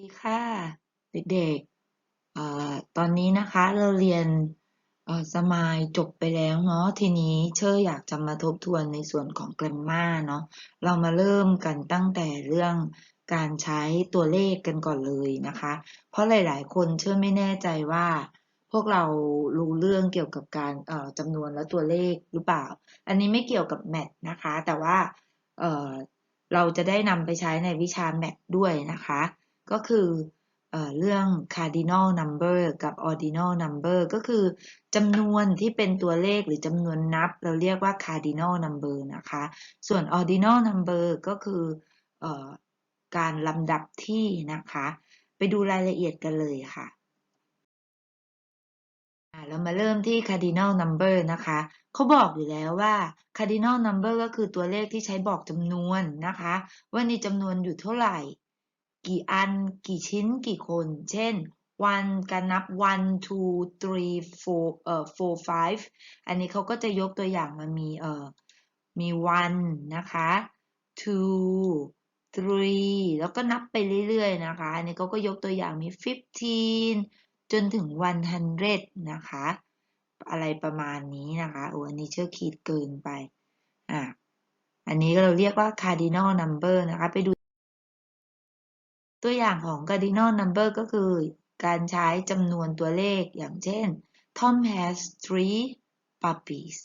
ดีค่ะเด็กๆตอนนี้นะคะเราเรียนสมายจบไปแล้วเนาะทีนี้เชอร์อยากจะมาทบทวนในส่วนของ grammar เนาะเรามาเริ่มกันตั้งแต่เรื่องการใช้ตัวเลขกันก่อนเลยนะคะ เพราะหลายๆ คนเชื่อไม่แน่ใจว่า พวกเรารู้เรื่องเกี่ยวกับการจำนวนและตัวเลขหรือเปล่า อันนี้ไม่เกี่ยวกับแมทนะคะ แต่ว่าเอ่อเราจะได้นำไปใช้ในวิชาแมทด้วยนะคะ ก็คือเอเรื่อง cardinal number กับ ordinal number ก็คือจำนวนที่เป็นตัวเลขหรือจำนวนนับ เราเรียกว่า cardinal number นะคะ ส่วน ordinal number ก็คืออการลำดับที่นะคะ ไปดูรายละเอียดกันเลยค่ะ เรามาเริ่มที่ cardinal number นะคะเขาบอกอยู่แล้วว่า cardinal number ก็คือตัวเลขที่ใช้บอกจำนวนนะคะ ว่ามีจำนวนอยู่เท่าไหร่ กี่อัน กี่ชิ้น กี่คน เช่น one การนับ one two three four เอ่อ four five อันนี้เขาก็จะยกตัวอย่างมามีเอ่อ มี one นะคะ two three แล้วก็นับไปเรื่อยๆนะคะ อันนี้เขาก็ยกตัวอย่างมี fifteen จนถึง100นะคะ อะไรประมาณนี้นะคะโอ้อันนี้เชื่อขีดเกินไป อะ อันนี้เราเรียกว่า cardinal number นะคะ ไปดู ตัวอย่างของ cardinal number ก็คือการใช้จำนวนตัวเลขอย่างเช่น Tom has three puppies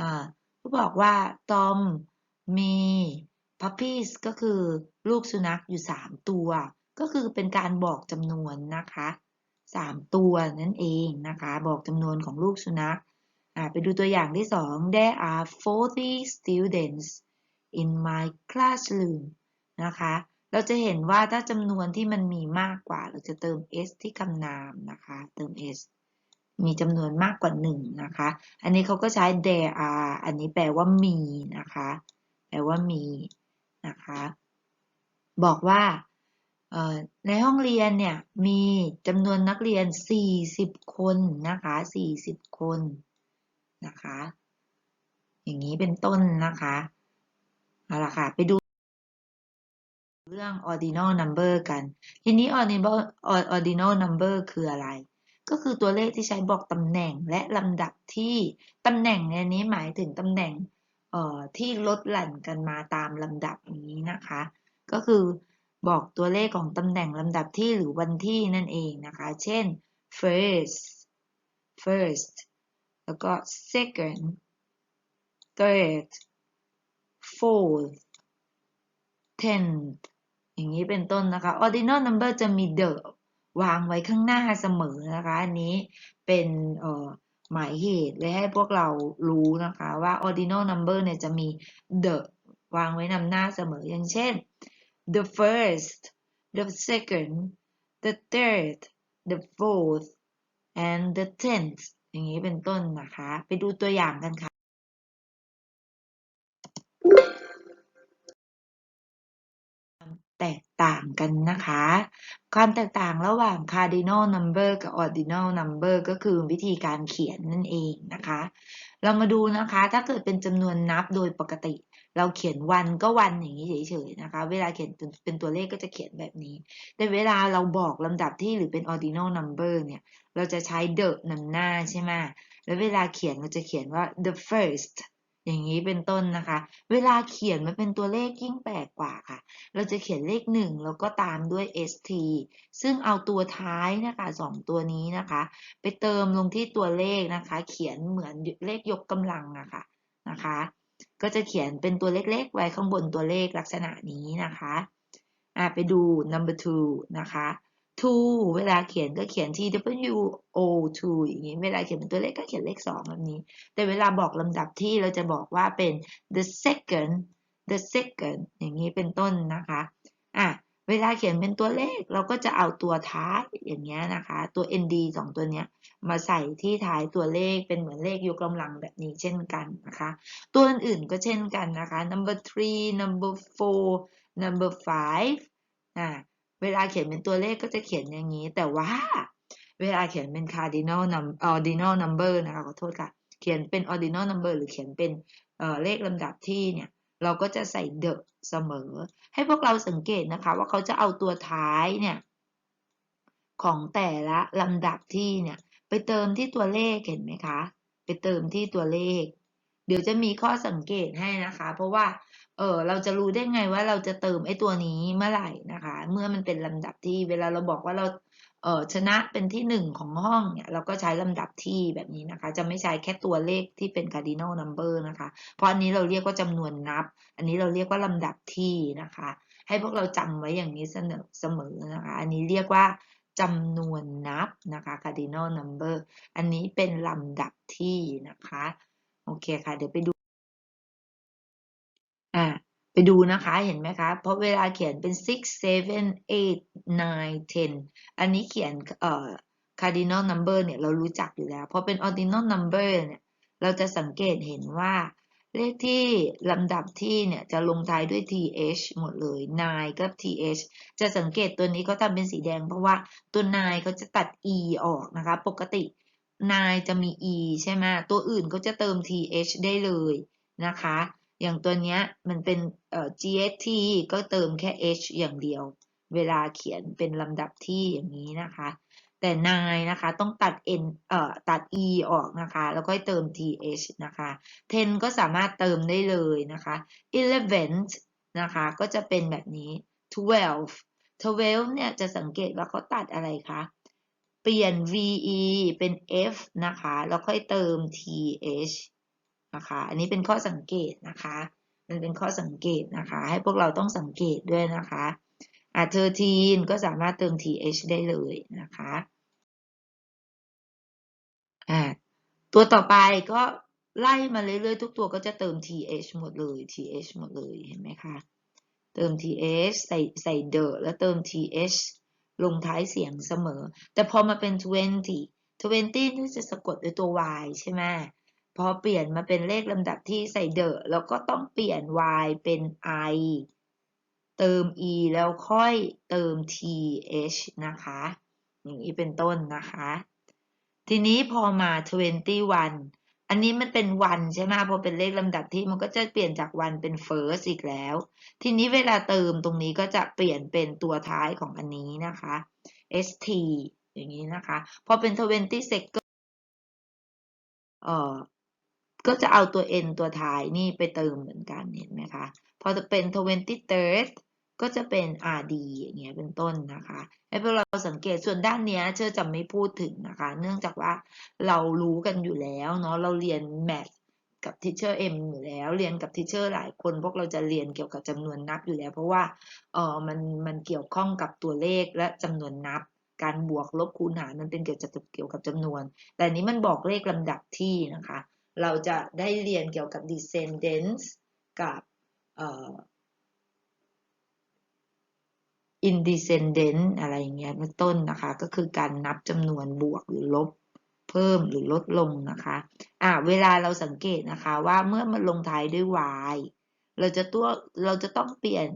อ่าบอกว่า Tom มี puppies ก็คือลูกสุนัขอยู่ 3 ตัว ก็คือเป็นการบอกจำนวนนะคะสามตัวนั่นเองนะคะ บอกจำนวนของลูกสุนัขอ่าไปดูตัวอย่างที่สอง There are 40 students in my classroom นะคะ เราจะเห็นว่าถ้าจำนวนที่มันมีมากกว่า เราจะเติม s ที่คำนามนะคะ เติม s มีจำนวนมากกว่าหนึ่งนะคะ อันนี้เขาก็ใช้ there are อันนี้แปลว่ามีนะคะ แปลว่ามีนะคะ บอกว่าในห้องเรียนเนี่ยมีจำนวนนักเรียน 40 คนนะคะ 40 คนนะคะ อย่างนี้เป็นต้นนะคะ เอาละค่ะ ไปดู เรื่อง ordinal number กัน ทีนี้ ordinal ordinal number คืออะไร ก็คือตัวเลขที่ใช้บอกตำแหน่งและลำดับที่ตำแหน่งในนี้หมายถึงตำแหน่งเอ่อที่ลดหลั่นกันมาตามลำดับนี้นะคะ ก็คือบอกตัวเลขของตำแหน่งลำดับที่หรือวันที่นั่นเองนะคะ เช่น first first แล้วก็ second third fourth tenth อย่างนี้เป็นต้นนะคะ ordinal number จะมี the วางไว้ข้างหน้าเสมอนะคะ อันนี้เป็นหมายเหตุเลยให้พวกเรารู้นะคะว่า ordinal number เนี่ยจะมี the วางไว้นำหน้าเสมออย่างเช่น the first the second the third the fourth and the tenth อย่างนี้เป็นต้นนะคะ ไปดูตัวอย่างกันค่ะ แต่างกันนะคะ ความแตกต่างระหว่าง cardinal number กับ ordinal number ก็คือวิธีการเขียนนั่นเองนะคะ เรามาดูนะคะ ถ้าเกิดเป็นจำนวนนับโดยปกติ เราเขียนวันก็วันอย่างนี้เฉยๆนะคะ เวลาเขียนเป็นตัวเลขก็จะเขียนแบบนี้ แต่เวลาเราบอกลำดับที่หรือเป็น ordinal number เนี่ย เราจะใช้ the นำหน้าใช่ไหมแล้วเวลาเขียนเราจะเขียนว่า the first อย่างนี้เป็นต้นนะคะ เวลาเขียนมันเป็นตัวเลขยิ่งแปลกกว่าค่ะ เราจะเขียนเลขหนึ่งแล้วก็ตามด้วย st ซึ่งเอาตัวท้ายนะคะสองตัวนี้นะคะ ไปเติมลงที่ตัวเลขนะคะ เขียนเหมือนเลขยกกำลังอะค่ะนะคะ ก็จะเขียนเป็นตัวเล็กๆ ไว้ข้างบนตัวเลขลักษณะนี้นะคะอ่าไปดู number two นะคะ two เวลาเขียนก็เขียน t w o to อย่างนี้ เวลาเขียนเป็นตัวเลขก็เขียนเลขสองแบบนี้ แต่เวลาบอกลำดับที่เราจะบอกว่าเป็น the second the second อย่างนี้เป็นต้นนะคะอะเวลาเขียนเป็นตัวเลขเราก็จะเอาตัวท้ายอย่างเงี้ยนะคะ ตัว nd สองตัวเนี้ยมาใส่ที่ท้ายตัวเลขเป็นเหมือนเลขยกกำลังแบบนี้เช่นกันนะคะ ตัวอื่นๆก็เช่นกันนะคะ number three number four number five อ่า เวลาเขียนเป็นตัวเลขก็จะเขียนอย่างนี้ แต่ว่าเวลาเขียนเป็น cardinal number ordinal number นะคะขอโทษค่ะ เขียนเป็น ordinal number หรือเขียนเป็นเเลขลำดับที่เนี่ยเราก็จะใส่ the เสมอ ให้พวกเราสังเกตนะคะว่าเขาจะเอาตัวท้ายเนี่ยของแต่ละลำดับที่เนี่ยไปเติมที่ตัวเลขเห็นไหมคะ ไปเติมที่ตัวเลข เดี๋ยวจะมีข้อสังเกตให้นะคะ เพราะว่าเออเราจะรู้ได้ไงว่าเราจะเติมไอ้ตัวนี้เมื่อไหร่นะคะ เมื่อมันเป็นลำดับที่เวลาเราบอกว่าเราเออชนะเป็นที่หนึ่งของห้องเนี่ยเราก็ใช้ลำดับที่แบบนี้นะคะ จะไม่ใช้แค่ตัวเลขที่เป็น cardinal number นะคะ เพราะอันนี้เราเรียกว่าจำนวนนับ อันนี้เราเรียกว่าลำดับที่นะคะ ให้พวกเราจำไว้อย่างนี้เสมอเสมอนะคะ อันนี้เรียกว่าจำนวนนับนะคะ cardinal number อันนี้เป็นลำดับที่นะคะ โอเคค่ะ เดี๋ยวไปดู อ่า ไปดูนะคะ เห็นไหมคะ เพราะเวลาเขียนเป็น six seven eight nine ten อันนี้เขียนเอ่อ cardinal number เนี่ย เรารู้จักอยู่แล้ว เพอเป็น ordinal number เนี่ย เราจะสังเกตเห็นว่า เลขที่ลำดับที่เนี่ย จะลงท้ายด้วย th หมดเลย nine กับ th จะสังเกตตัวนี้เขาทำเป็นสีแดง เพราะว่าตัว nine เขาจะตัด e ออกนะคะ ปกติ nine จะมี e ใช่ไหมตัวอื่นก็จะเติม th ได้เลยนะคะ อย่างตัวเนี้ยมันเป็นเอ่อ gst ก็เติมแค่ h อย่างเดียว เวลาเขียนเป็นลำดับที่อย่างนี้นะคะ แต่ nine นะคะต้องตัด n เอ่อตัด e ออกนะคะ แล้วก็เติม th นะคะ ten ก็สามารถเติมได้เลยนะคะ eleven นะคะก็จะเป็นแบบนี้ twelve twelve เนี่ยจะสังเกตว่าเขาตัดอะไรคะ เปลี่ยน ve เป็น f นะคะ แล้วค่อยเติม th นะคะ อันนี้เป็นข้อสังเกตนะคะ มันเป็นข้อสังเกตนะคะ ให้พวกเราต้องสังเกตด้วยนะคะอะ13ก็สามารถเติม th ได้เลยนะคะอ่าตัวต่อไปก็ไล่มาเรื่อยๆ ทุกตัวก็จะเติม th หมดเลย th หมดเลย เห็นไหมคะ เติม th ใส่ใส่ the แล้วเติม th ลงท้ายเสียงเสมอ แต่พอมาเป็น20 20นี่จะสะกดด้วยตัว y ใช่ไหมพอเปลี่ยนมาเป็นเลขลำดับที่ใส่ the แล้วก็ต้องเปลี่ยน y เป็น i เติม e แล้วค่อยเติม th นะคะอย่างนี้เป็นต้นนะคะ ทีนี้พอมา 21 อันนี้มันเป็นวันใช่ไหมพอเป็นเลขลำดับที่มันก็จะเปลี่ยนจากวันเป็น first อีกแล้ว ทีนี้เวลาเติมตรงนี้ก็จะเปลี่ยนเป็นตัวท้ายของอันนี้นะคะ st อย่างนี้นะคะ พอเป็น20 second เอ่อก็จะเอาตัว n ตัวท้ายนี่ไปเติมเหมือนกันเห็นไหมคะ พอจะเป็น 23rd ก็จะเป็น rd อย่างเงี้ยเป็นต้นนะคะให้พวกเราสังเกตส่วนด้านเนี้ยเชื่อจะไม่พูดถึงนะคะ เนื่องจากว่าเรารู้กันอยู่แล้วเนาะเราเรียนแมทกับทิเชอร์เอ็มอยู่แล้วเรียนกับทิเชอร์หลายคน พวกเราจะเรียนเกี่ยวกับจำนวนนับอยู่แล้ว เพราะว่าเออมันมันเกี่ยวข้องกับตัวเลขและจำนวนนับ การบวกลบคูณหารมันเป็นเกี่ยวกับเกี่ยวกับจำนวน แต่นี้มันบอกเลขลำดับที่นะคะ เราจะได้เรียนเกี่ยวกับ descendants กับเอ่อ indecendent อะไรอย่างเงี้ยเป็นต้นนะคะ ก็คือการนับจำนวนบวกหรือลบเพิ่มหรือลดลงนะคะอ่าเวลาเราสังเกตนะคะว่าเมื่อมันลงท้ายด้วย y เราจะตัวเราจะต้องเปลี่ยน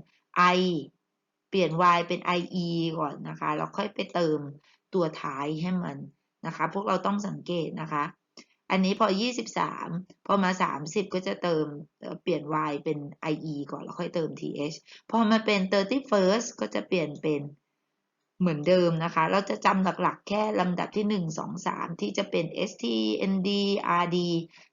i เปลี่ยน y เป็น ie ก่อนนะคะแล้วค่อยไปเติมตัวท้ายให้มันนะคะ พวกเราต้องสังเกตนะคะ อันนี้พอ 23 พอมา 30 ก็จะเติมเปลี่ยน y เป็น ie ก่อนแล้วค่อยเติม th พอมาเป็น 31st ก็จะเปลี่ยนเป็นเหมือนเดิมนะคะ เราจะจำหลักๆ แค่ลำดับที่ 1 2 3 ที่จะเป็น st nd rd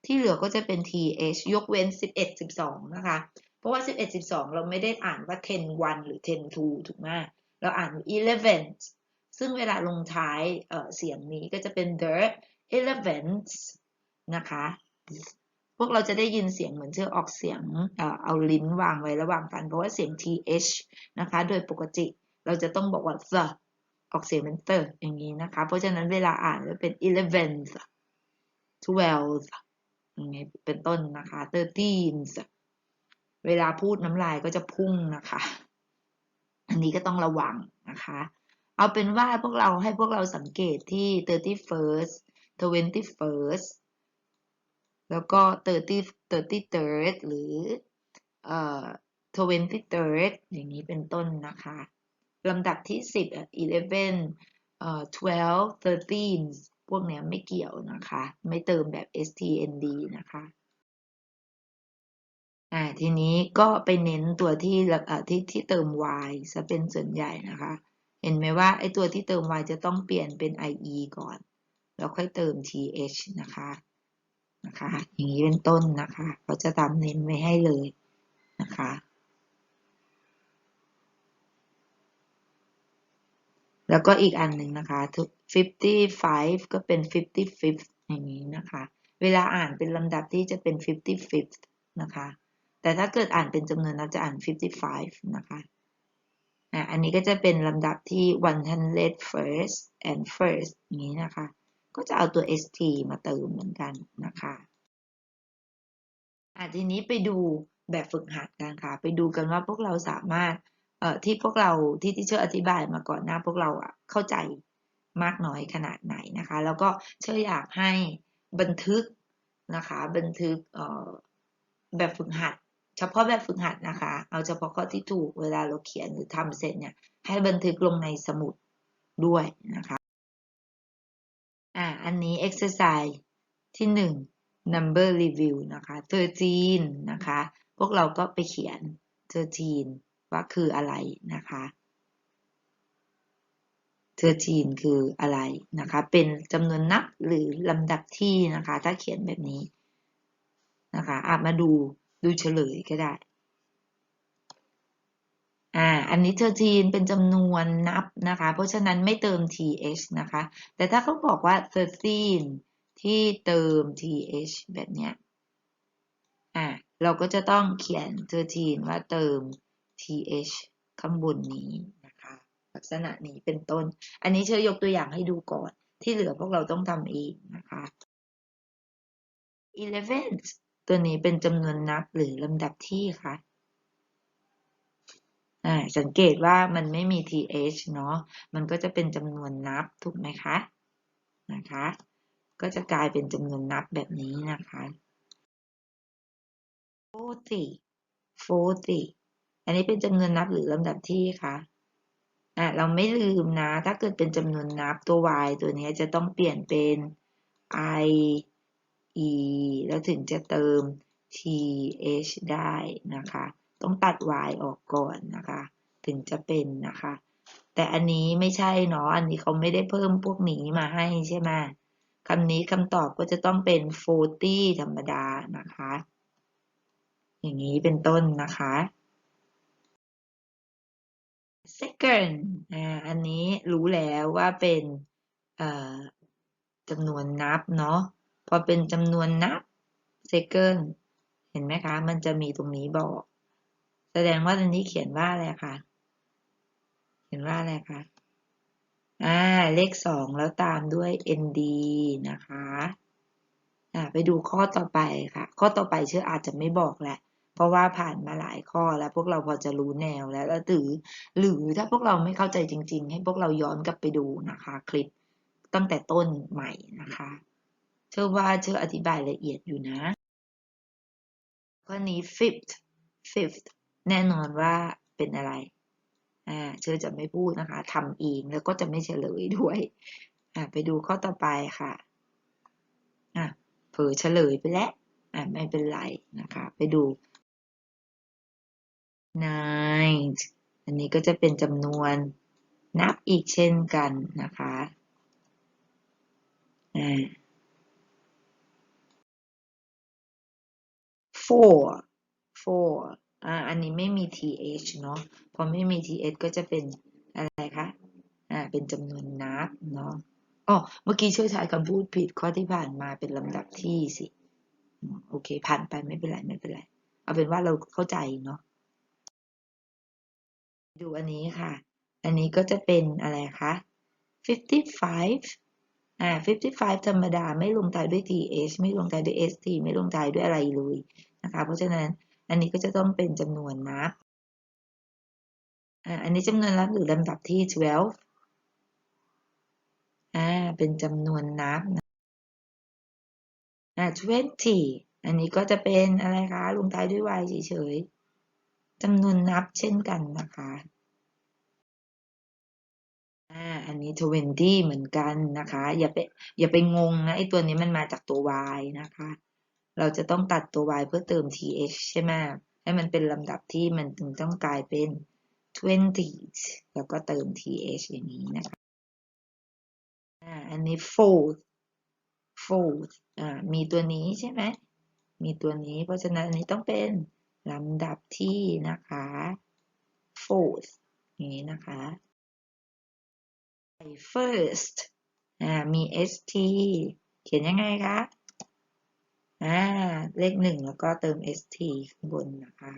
ที่เหลือก็จะเป็น th ยกเว้น 11 12 นะคะ เพราะว่า 11 12 เราไม่ได้อ่านว่า10 1หรือ10 2ถูกไหมเราอ่านว่า11ซึ่งเวลาลงท้ายเเสียงนี้ก็จะเป็น the eleventh นะคะ พวกเราจะได้ยินเสียงเหมือนเชื่อออกเสียงเอาลิ้นวางไว้ระหว่างกันเพราะว่าเสียง th นะคะ โดยปกติเราจะต้องบอกว่า the ออกเสียงเป็น the อย่างนี้นะคะ เพราะฉะนั้นเวลาอ่านจะเป็น eleventh twelfth อย่างนี้เป็นต้นนะคะ thirteen เวลาพูดน้ำลายก็จะพุ่งนะคะ อันนี้ก็ต้องระวังนะคะ เอาเป็นว่าพวกเราให้พวกเราสังเกตที่ thirty-first twenty-first แล้วก็ thirty thirty-third หรือเอ่อ twenty-third อย่างนี้เป็นต้นนะคะลำดับที่สิบ eleven เอ่อ twelve thirteen พวกเนี้ยไม่เกี่ยวนะคะ ไม่เติมแบบ stnd นะคะอ่าทีนี้ก็ไปเน้นตัวที่เอ่อที่ที่เติม y จะเป็นส่วนใหญ่นะคะ เห็นไหมว่าไอตัวที่เติม y จะต้องเปลี่ยนเป็น ie ก่อน แล้วค่อยเติม th นะคะ นะคะ อย่างนี้เป็นต้นนะคะเขาจะตามเน้นไว้ให้เลยนะคะแล้วก็อีกอันหนึ่งนะคะ 55 ก็เป็น 55th อย่างนี้นะคะ เวลาอ่านเป็นลำดับที่จะเป็น 55th นะคะ แต่ถ้าเกิดอ่านเป็นจำนวนนับจะอ่าน 55 นะคะอะอันนี้ก็จะเป็นลำดับที่100 first and first อย่างนี้นะคะ ก็จะเอาตัว st มาเติมเหมือนกันนะคะอะทีนี้ไปดูแบบฝึกหัดกันค่ะ ไปดูกันว่าพวกเราสามารถเอ่อที่พวกเราที่ที่เชื่ออธิบายมาก่อนหน้าพวกเราอะเข้าใจมากน้อยขนาดไหนนะคะ แล้วก็เชื่ออยากให้บันทึกนะคะ บันทึกเอ่อแบบฝึกหัด เฉพาะแบบฝึกหัดนะคะ เอาเฉพาะข้อที่ถูกเวลาเราเขียนหรือทำเสร็จเนี่ยให้บันทึกลงในสมุดด้วยนะคะ อันนี้ exercise ที่หนึ่ง number review นะคะ13นะคะ พวกเราก็ไปเขียน13ว่าคืออะไรนะคะ13คืออะไรนะคะ เป็นจำนวนนับหรือลำดับที่นะคะ ถ้าเขียนแบบนี้นะคะอะมาดูดูเฉลยก็ได้ อ่าอันนี้13เป็นจำนวนนับนะคะ เพราะฉะนั้นไม่เติม th นะคะ แต่ถ้าเขาบอกว่า13ที่เติม th แบบเนี้ยอ่าเราก็จะต้องเขียน 13 ว่าเติม th ข้างบนนี้นะคะ ลักษณะนี้เป็นต้น อันนี้เชื่อยกตัวอย่างให้ดูก่อน ที่เหลือพวกเราต้องทำเองนะคะ11ตัวนี้เป็นจำนวนนับหรือลำดับที่ค่ะอ่า สังเกตว่ามันไม่มี th เนาะ มันก็จะเป็นจำนวนนับถูกไหมคะ นะคะ ก็จะกลายเป็นจำนวนนับแบบนี้นะคะ40 40อันนี้เป็นจำนวนนับหรือลำดับที่คะอะเราไม่ลืมนะ ถ้าเกิดเป็นจำนวนนับตัว y ตัวนี้จะต้องเปลี่ยนเป็น i e แล้วถึงจะเติม th ได้นะคะ ต้องตัด y ออกก่อนนะคะ ถึงจะเป็นนะคะ แต่อันนี้ไม่ใช่เนาะอันนี้เขาไม่ได้เพิ่มพวกนี้มาให้ใช่ไหมคำนี้คำตอบก็จะต้องเป็น 40 ธรรมดานะคะ อย่างนี้เป็นต้นนะคะ second อ่าอันนี้รู้แล้วว่าเป็นจำนวนนับเนาะพอเป็นจำนวนนับ second เห็นไหมคะ มันจะมีตรงนี้บอก แสดงว่าตรงนี้เขียนว่าอะไรคะเขียนว่าอะไรคะอ่าเลขสองแล้วตามด้วย nd นะคะอ่าไปดูข้อต่อไปค่ะ ข้อต่อไปเชื่ออาจจะไม่บอกแหละ เพราะว่าผ่านมาหลายข้อแล้วพวกเราพอจะรู้แนวแล้วแล้วหรือ หรือถ้าพวกเราไม่เข้าใจจริง ๆ ให้พวกเราย้อนกลับไปดูนะคะ คลิปตั้งแต่ต้นใหม่นะคะ เชื่อว่าเชื่ออธิบายละเอียดอยู่นะ ข้อนี้ fifth fifth แน่นอนว่าเป็นอะไร อ่าเชอจะไม่พูดนะคะทำเองแล้วก็จะไม่เฉลยด้วย อ่าไปดูข้อต่อไปค่ะ อะเผลอเฉลยไปแล้ว อ่าไม่เป็นไรนะคะ ไปดู nine อันนี้ก็จะเป็นจำนวนนับอีกเช่นกันนะคะ อ่า four four อ่าอันนี้ไม่มี th เนาะพอไม่มี th ก็จะเป็นอะไรคะอ่าเป็นจำนวนนับเนาะอ๋อเมื่อกี้ช่วยใช้คำพูดผิดข้อที่ผ่านมาเป็นลำดับที่สิโอเค ผ่านไปไม่เป็นไรไม่เป็นไร เอาเป็นว่าเราเข้าใจเนาะดูอันนี้ค่ะ อันนี้ก็จะเป็นอะไรคะ 55 อ่า 55 ธรรมดาไม่ลงท้ายด้วย th ไม่ลงท้ายด้วย st ไม่ลงท้ายด้วยอะไรเลยนะคะ เพราะฉะนั้น อันนี้ก็จะต้องเป็นจำนวนนับอันนี้จำนวนนับหรือลำดับที่ 12อ่าเป็นจำนวนนับนะอ่า20 อันนี้ก็จะเป็นอะไรคะลงท้ายด้วย y เฉยๆจำนวนนับเช่นกันนะคะอ่าอันนี้ 20 เหมือนกันนะคะ อย่าไปอย่าไปงงนะไอตัวนี้มันมาจากตัว y นะคะ เราจะต้องตัดตัว y เพื่อเติม th ใช่ไหมให้มันเป็นลำดับที่มันถึงต้องกลายเป็น twenties แล้วก็เติม th อย่างนี้นะคะอ่าอันนี้ fourth fourth อ่ามีตัวนี้ใช่ไหมมีตัวนี้เพราะฉะนั้นอันนี้ต้องเป็นลำดับที่นะคะ fourth อย่างนี้นะคะ first อ่ามี st เขียนยังไงคะ อ่าเลขหนึ่งแล้วก็เติม st ข้างบนนะคะ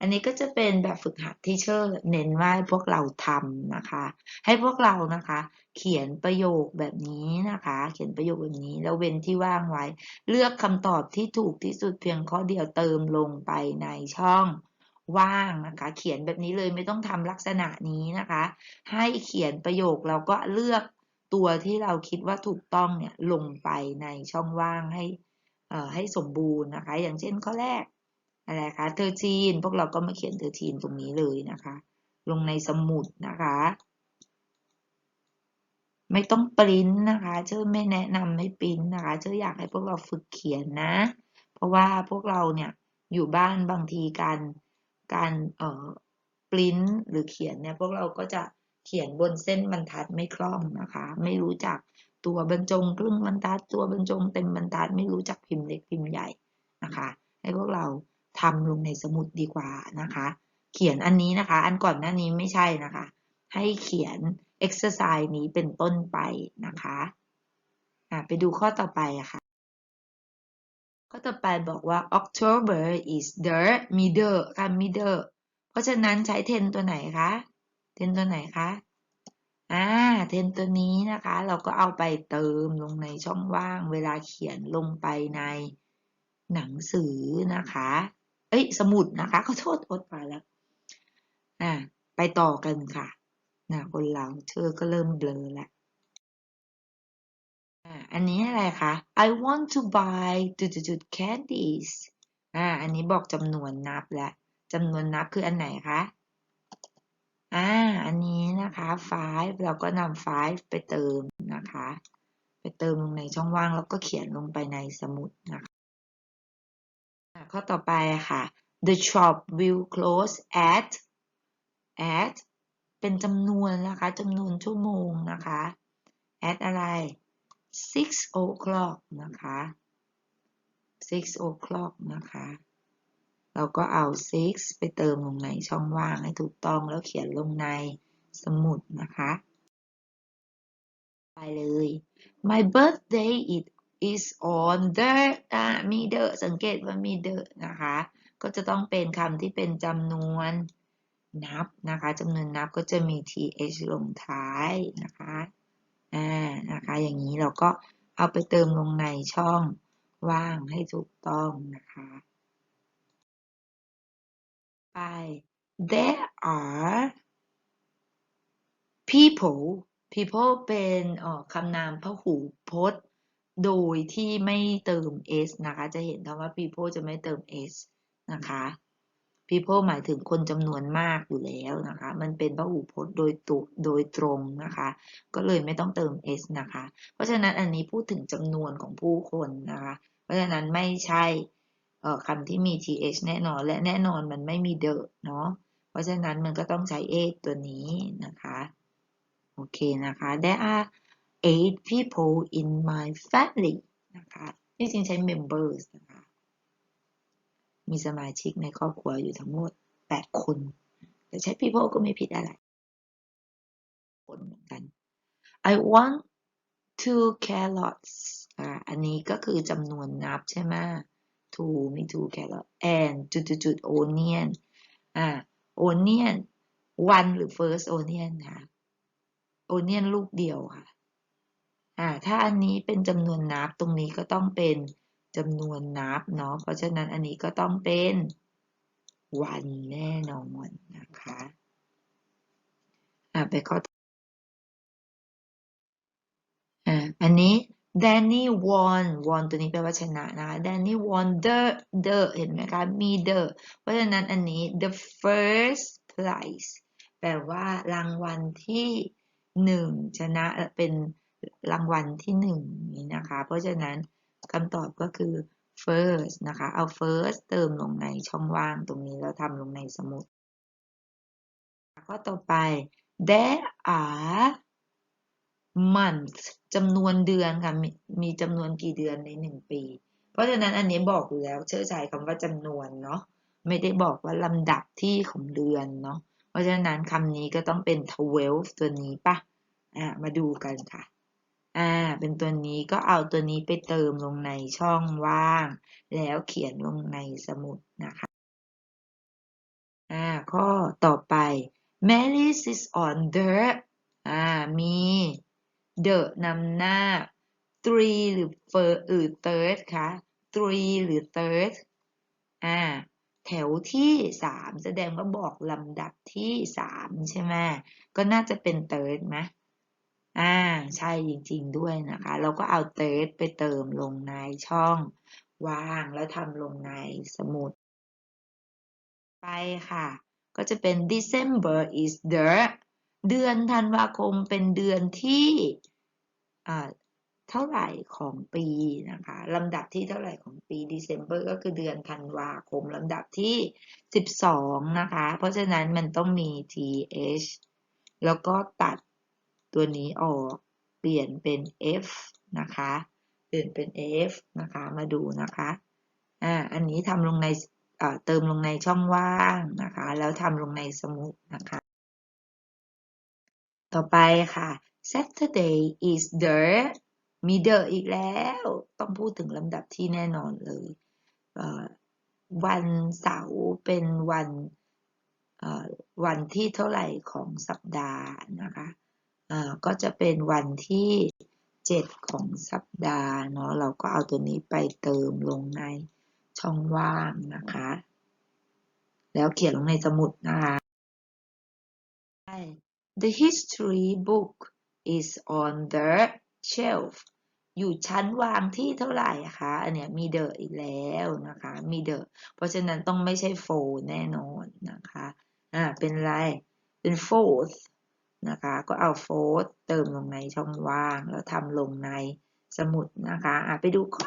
อันนี้ก็จะเป็นแบบฝึกหัดที่เชอร์เน้นว่าพวกเราทำนะคะ ให้พวกเรานะคะ เขียนประโยคแบบนี้นะคะ เขียนประโยคแบบนี้ แล้วเว้นที่ว่างไว้ เลือกคำตอบที่ถูกที่สุดเพียงข้อเดียวเติมลงไปในช่องว่างนะคะ เขียนแบบนี้เลยไม่ต้องทำลักษณะนี้นะคะ ให้เขียนประโยคแล้วก็เลือก ตัวที่เราคิดว่าถูกต้องเนี่ยลงไปในช่องว่างให้ให้สมบูรณ์นะคะ อย่างเช่นข้อแรกอะไรคะเทอร์ทีนพวกเราก็มาเขียนเทอร์ทีนตรงนี้เลยนะคะ ลงในสมุดนะคะ ไม่ต้องปริ้นนะคะเชื่อไม่แนะนำให้ปริ้นนะคะเชื่ออยากให้พวกเราฝึกเขียนนะ เพราะว่าพวกเราเนี่ยอยู่บ้านบางทีการการเอ่อปริ้นหรือเขียนเนี่ยพวกเราก็จะ เขียนบนเส้นบรรทัดไม่คล่องนะคะ ไม่รู้จักตัวบรรจงครึ่งบรรทัด ตัวบรรจงเต็มบรรทัด ไม่รู้จักพิมพ์เล็กพิมพ์ใหญ่นะคะ ให้พวกเราทำลงในสมุดดีกว่านะคะ เขียนอันนี้นะคะ อันก่อนหน้านี้ไม่ใช่นะคะ ให้เขียน exercise นี้เป็นต้นไปนะคะอะไปดูข้อต่อไปอะค่ะ ข้อต่อไปบอกว่า October is the middle ค่ะ middle เพราะฉะนั้นใช้ ten ตัวไหนคะ ten ตัวไหนคะอ่า ten ตัวนี้นะคะ เราก็เอาไปเติมลงในช่องว่าง เวลาเขียนลงไปในหนังสือนะคะ เอ้ยสมุดนะคะขอโทษอดไปแล้วอ่าไปต่อกันค่ะนะคนเราเธอก็เริ่มเบลอแล้วอ่าอันนี้อะไรคะ I want to buy จุดๆ candies อ่า อันนี้บอกจำนวนนับแล้วจำนวนนับคืออันไหนคะ อ่า อันนี้นะคะ five เราก็นำ five ไปเติมนะคะ ไปเติมลงในช่องว่างแล้วก็เขียนลงไปในสมุดนะคะข้อต่อไปค่ะ the shop will close at at เป็นจำนวนนะคะจำนวนชั่วโมงนะคะ at อะไร six o'clock นะคะ six o'clock นะคะ เราก็เอา six ไปเติมลงในช่องว่างให้ถูกต้องแล้วเขียนลงในสมุดนะคะไปเลย my birthday it is on the อ่ามี the สังเกตว่ามี the นะคะ ก็จะต้องเป็นคำที่เป็นจำนวนนับนะคะจำนวนนับก็จะมี th ลงท้ายนะคะอ่านะคะอย่างนี้เราก็เอาไปเติมลงในช่องว่างให้ถูกต้องนะคะ ไป there are people people เป็นคำนามพหูพจน์ โดยที่ไม่เติม s นะคะ จะเห็นคำว่า people จะไม่เติม s นะคะ people หมายถึงคนจำนวนมากอยู่แล้วนะคะ มันเป็นพหูพจน์โดยตุโดยตรงนะคะ ก็เลยไม่ต้องเติม s นะคะ เพราะฉะนั้นอันนี้พูดถึงจำนวนของผู้คนนะคะ เพราะฉะนั้นไม่ใช่ คำที่มี th แน่นอนและแน่นอนมันไม่มี the เนาะเพราะฉะนั้นมันก็ต้องใช้ eight ตัวนี้นะคะโอเคนะคะ there are eight people in my family นะคะที่จริงใช้ members นะคะมีสมาชิกในครอบครัวอยู่ทั้งหมดแปดคนแต่ใช้ people ก็ไม่ผิดอะไรคนเหมือนกัน I want two carrots อ่าอันนี้ก็คือจำนวนนับใช่ไหม two มี two carrot and จุดจุดจุด onion อ่า onion one หรือ first onion ค่ะ onion ลูกเดียวค่ะอ่าถ้าอันนี้เป็นจำนวนนับตรงนี้ก็ต้องเป็นจำนวนนับเนาะเพราะฉะนั้นอันนี้ก็ต้องเป็น one แน่นอนนะคะอ่าไปข้ออ่าอันนี้ Danny won won ตัวนี้แปลว่าชนะนะคะ Danny won the the เห็นไหมคะ มี the เพราะฉะนั้นอันนี้ the first prize แปลว่ารางวัลที่หนึ่งชนะเป็นรางวัลที่หนึ่งนี้นะคะ เพราะฉะนั้นคำตอบก็คือ first นะคะ เอา first เติมลงในช่องว่างตรงนี้แล้วทำลงในสมุด ข้อต่อไป there are month จำนวนเดือนค่ะมีมีจำนวนกี่เดือนในหนึ่งปี เพราะฉะนั้นอันนี้บอกอยู่แล้วเชื่อใจคำว่าจำนวนเนาะไม่ได้บอกว่าลำดับที่ของเดือนเนาะเพราะฉะนั้นคำนี้ก็ต้องเป็น twelve ตัวนี้ปะอะมาดูกันค่ะอ่า เป็นตัวนี้ก็เอาตัวนี้ไปเติมลงในช่องว่าง แล้วเขียนลงในสมุดนะคะอ่าข้อต่อไป Mary is on the อ่ามี the นำหน้า three หรือ first หรือ third คะ three หรือ third อ่า แถวที่สามแสดงว่าบอกลำดับที่สามใช่ไหมก็น่าจะเป็น third ไหมอ่า ใช่จริง ๆ ด้วยนะคะ เราก็เอา third ไปเติมลงในช่องว่างแล้วทำลงในสมุด ไปค่ะ ก็จะเป็น December is the เดือนธันวาคมเป็นเดือนที่เท่าไหร่ของปีนะคะลำดับที่เท่าไหร่ของปี December ก็คือเดือนธันวาคมลำดับที่ 12 นะคะ เพราะฉะนั้นมันต้องมี th แล้วก็ตัดตัวนี้ออกเปลี่ยนเป็น f นะคะ เปลี่ยนเป็น f นะคะมาดูนะคะอ่าอันนี้ทำลงในเติมลงในช่องว่างนะคะ แล้วทำลงในสมุดนะคะ ต่อไปค่ะ Saturday is the มี the อีกแล้ว ต้องพูดถึงลำดับที่แน่นอนเลย วันเสาร์เป็นวันวันที่เท่าไหร่ของสัปดาห์นะคะก็จะเป็นวันที่ 7 ของสัปดาห์เนาะเราก็เอาตัวนี้ไปเติมลงในช่องว่างนะคะ แล้วเขียนลงในสมุดนะคะ The history book is on the shelf อยู่ชั้นวางที่เท่าไหร่คะ อันเนี้ยมี the อีกแล้วนะคะ มี the เพราะฉะนั้นต้องไม่ใช่ four แน่นอนนะคะ อ่า เป็นไร เป็น fourth นะคะ ก็เอา fourth เติมลงในช่องว่าง แล้วทำลงในสมุดนะคะ อ่าไปดูข้อ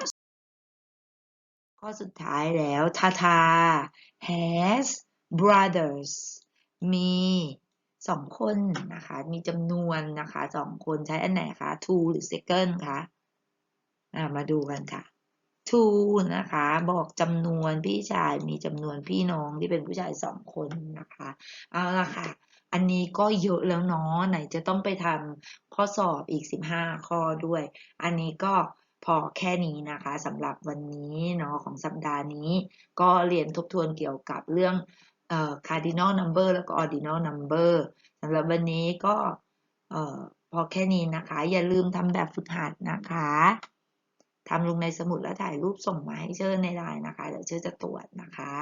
ข้อสุดท้ายแล้ว ทาทา has brothers มี สองคนนะคะ มีจำนวนนะคะสองคนใช้อันไหนคะ two หรือ second คะอ่ามาดูกันค่ะ two นะคะ บอกจำนวนพี่ชายมีจำนวนพี่น้องที่เป็นผู้ชายสองคนนะคะ เอาละค่ะ อันนี้ก็เยอะแล้วเนาะไหนจะต้องไปทำข้อสอบอีก 15 ข้อด้วย อันนี้ก็พอแค่นี้นะคะสำหรับวันนี้เนาะของสัปดาห์นี้ ก็เรียนทบทวนเกี่ยวกับเรื่อง เอ่อ cardinal number แล้วก็ ordinal number สำหรับวันนี้ก็เอ่อพอแค่นี้นะคะ อย่าลืมทำแบบฝึกหัดนะคะทำลงในสมุดแล้วถ่ายรูปส่งมาให้เชิญในไลน์นะคะเดี๋ยวเชิญจะตรวจนะคะ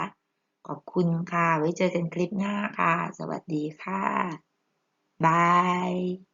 ขอบคุณค่ะ ไว้เจอกันคลิปหน้าค่ะ สวัสดีค่ะบาย